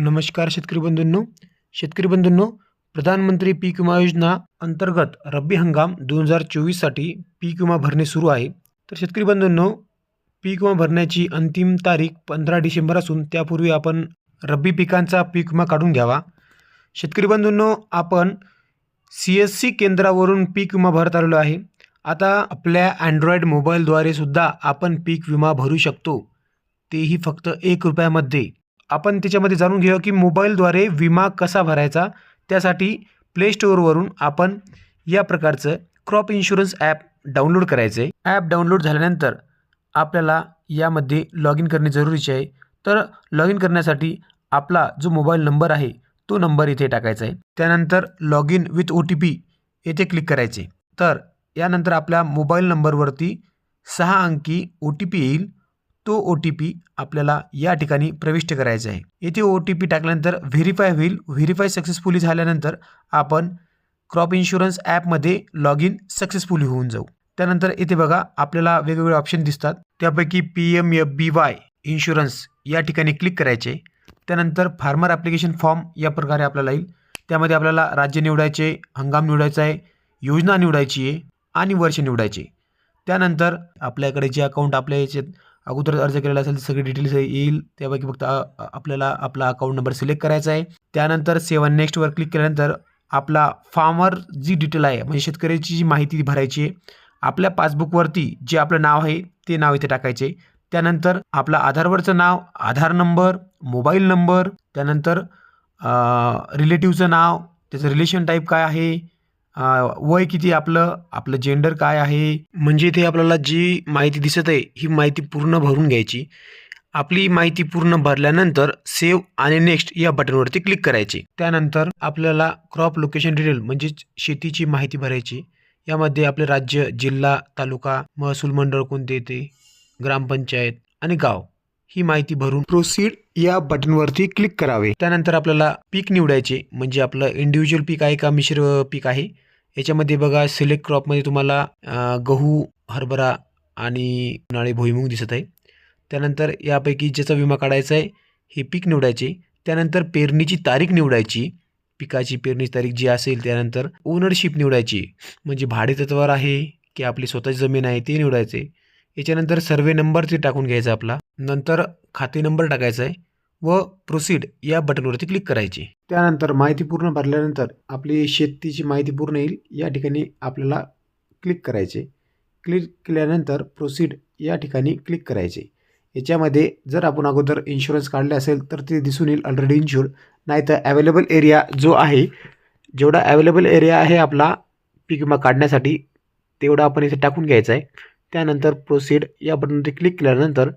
नमस्कार शेतकरी बंधूंनो. शेतकरी बंधूंनो प्रधानमंत्री पीक विमा योजना अंतर्गत रब्बी हंगाम दोन हजार चोवीससाठी पीक विमा भरणे सुरू आहे. तर शेतकरी बंधूंनो पीक विमा भरण्याची अंतिम तारीख पंधरा डिसेंबर असून त्यापूर्वी आपण रब्बी पिकांचा पीक विमा काढून घ्यावा. शेतकरी बंधूंनो आपण सी एस सी केंद्रावरून पीक विमा भरत आलेलो आहे. आता आपल्या अँड्रॉईड मोबाईलद्वारे सुद्धा आपण पीक विमा भरू शकतो. तेही फक्त एक रुपयामध्ये. आपण त्याच्यामध्ये जाणून घेऊया की मोबाईलद्वारे विमा कसा भरायचा त्यासाठी प्ले स्टोअरवरून आपण या प्रकारचं क्रॉप इन्शुरन्स ॲप डाउनलोड करायचं आहे. ॲप डाउनलोड झाल्यानंतर आपल्याला यामध्ये लॉग इन करणे जरुरीचे आहे. तर लॉग इन करण्यासाठी आपला जो मोबाईल नंबर आहे तो नंबर इथे टाकायचा आहे. त्यानंतर log in with O T P येथे क्लिक करायचे. तर यानंतर आपल्या मोबाईल नंबरवरती सहा अंकी ओ टी पी येईल. तो ओ टी पी आपल्याला या ठिकाणी प्रविष्ट करायचा आहे. येथे ओ टी पी टाकल्यानंतर व्हेरीफाय होईल. व्हेरीफाय सक्सेसफुली झाल्यानंतर आपण क्रॉप इन्शुरन्स ॲपमध्ये लॉग इन सक्सेसफुली होऊन जाऊ. त्यानंतर येथे बघा आपल्याला वेगवेगळे ऑप्शन दिसतात. त्यापैकी P M F B Y insurance या ठिकाणी क्लिक करायचे. त्यानंतर फार्मर ॲप्लिकेशन फॉर्म या प्रकारे आपल्याला येईल. त्यामध्ये आपल्याला राज्य निवडायचे हंगाम निवडायचा आहे योजना निवडायची आहे आणि वर्ष निवडायचे. त्यानंतर आपल्याकडे जे अकाउंट आपल्या याच्यात अगोदर अर्ज केलेला असेल तर सगळे डिटेल्स येईल. त्यापैकी फक्त आपल्याला आपला अकाउंट नंबर सिलेक्ट करायचा आहे. त्यानंतर सेवन नेक्स्टवर क्लिक केल्यानंतर आपला फार्मर जी डिटेल आहे म्हणजे शेतकऱ्याची जी माहिती भरायची आहे आपल्या पासबुकवरती जे आपलं नाव आहे ते नाव इथे टाकायचे. त्यानंतर आपला आधारवरचं नाव आधार नंबर मोबाईल नंबर त्यानंतर रिलेटिव्हचं नाव त्याचं रिलेशन टाईप काय आहे वय किती आपलं? आपलं जेंडर काय आहे? म्हणजे इथे आपल्याला जी माहिती दिसत आहे ही माहिती पूर्ण भरून घ्यायची. आपली माहिती पूर्ण भरल्यानंतर सेव्ह आणि नेक्स्ट या बटनवरती क्लिक करायचे. त्यानंतर आपल्याला क्रॉप लोकेशन डिटेल म्हणजेच शेतीची माहिती भरायची. यामध्ये आपले राज्य जिल्हा तालुका महसूल मंडळ कोणते येते ग्रामपंचायत आणि गाव ही माहिती भरून प्रोसीड या बटनवरती क्लिक करावे. त्यानंतर आपल्याला पीक निवडायचे म्हणजे आपलं इंडिव्हिज्युअल पीक आहे का मिश्र पीक आहे? याच्यामध्ये बघा सिलेक्ट क्रॉपमध्ये तुम्हाला गहू हरभरा आणि उन्हाळी भुईमूग दिसत आहे. त्यानंतर यापैकी ज्याचा विमा काढायचा आहे हे पीक निवडायचे. त्यानंतर पेरणीची तारीख निवडायची. पिकाची पेरणीची तारीख जी असेल त्यानंतर ओनरशिप निवडायची. म्हणजे भाडेतत्वावर आहे की आपली स्वतःची जमीन आहे ते निवडायचे. याच्यानंतर सर्वे नंबर ते टाकून घ्यायचा आपला. नंतर खाते नंबर टाकायचा आहे. व प्रोसीड या बटनवरती क्लिक करायचे. त्यानंतर माहिती पूर्ण भरल्यानंतर आपली शेतीची माहिती पूर्ण येईल. या ठिकाणी आपल्याला क्लिक करायचे. क्लिक केल्यानंतर प्रोसीड या ठिकाणी क्लिक करायचे. याच्यामध्ये जर आपण अगोदर इन्शुरन्स काढले असेल तर ते दिसून येईल ऑलरेडी इन्शुर नाहीतर अवेलेबल एरिया जो आहे जेवढा अवेलेबल एरिया आहे आपला पीक विमा काढण्यासाठी तेवढा आपण इथे टाकून घ्यायचा आहे. त्यानंतर प्रोसीड या बटनवरती क्लिक केल्यानंतर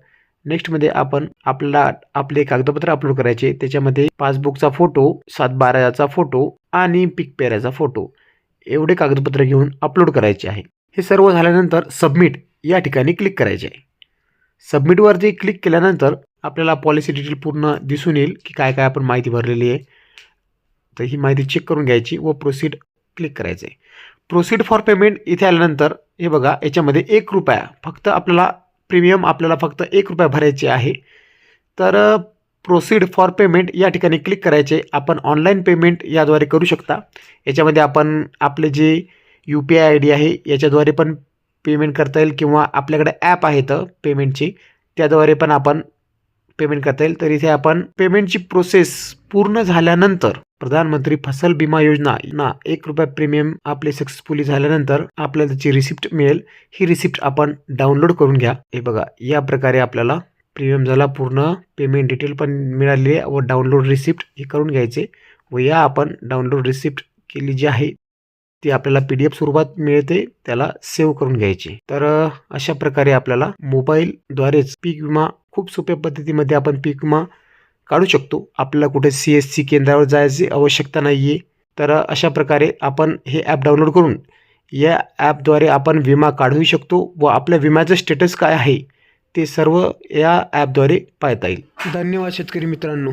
नेक्स्टमध्ये आपण आपल्याला आपले कागदपत्र अपलोड करायचे. त्याच्यामध्ये पासबुकचा फोटो सात बाराचा फोटो आणि पिक पेऱ्याचा फोटो एवढे कागदपत्र घेऊन अपलोड करायचे आहे. हे सर्व झाल्यानंतर सबमिट या ठिकाणी क्लिक करायचे आहे. सबमिटवरती क्लिक केल्यानंतर आपल्याला पॉलिसी डिटेल पूर्ण दिसून येईल की काय काय आपण माहिती भरलेली आहे. तर ही माहिती चेक करून घ्यायची व प्रोसीड क्लिक करायचं. आहे प्रोसीड फॉर पेमेंट इथे आल्यानंतर हे बघा याच्यामध्ये एक रुपया फक्त आपल्याला प्रीमियम आपल्याला फक्त एक रुपया भरायचे आहे. तर प्रोसीड फॉर पेमेंट या ठिकाणी क्लिक करायचे. आपण ऑनलाईन पेमेंट याद्वारे करू शकता. याच्यामध्ये आपण आपले जे U P I I D आहे याच्याद्वारे पण पेमेंट करता येईल किंवा आपल्याकडे ॲप आहेत पेमेंटची त्याद्वारे पण आपण पेमेंट करता येईल. तर इथे आपण पेमेंटची प्रोसेस पूर्ण झाल्यानंतर प्रधानमंत्री फसल विमा योजना ना एक रुपया प्रीमियम आपले सक्सेसफुली झाल्यानंतर आपल्याला त्याची रिसिप्ट मिळेल. ही रिसिप्ट आपण डाउनलोड करून घ्या. हे बघा या प्रकारे आपल्याला प्रीमियम झाला पूर्ण पेमेंट डिटेल पण मिळालेली आहे व डाउनलोड रिसिप्ट हे करून घ्यायचे. व या आपण डाउनलोड रिसिप्ट केली जी आहे ती आपल्याला पी डी एफ स्वरूपात मिळते त्याला सेव्ह करून घ्यायची. तर अशा प्रकारे आपल्याला मोबाईलद्वारेच पीक विमा खूप सोप्या पद्धतीमध्ये आपण पीक विमा काढू शकतो. आपल्याला कुठे सी एस सी केंद्रावर जायची आवश्यकता नाही आहे तर अशा प्रकारे आपण हे ॲप डाउनलोड करून या ॲपद्वारे आपण विमा काढू शकतो व आपल्या विम्याचं स्टेटस काय आहे ते सर्व या ॲपद्वारे पाहता येईल. धन्यवाद शेतकरी मित्रांनो.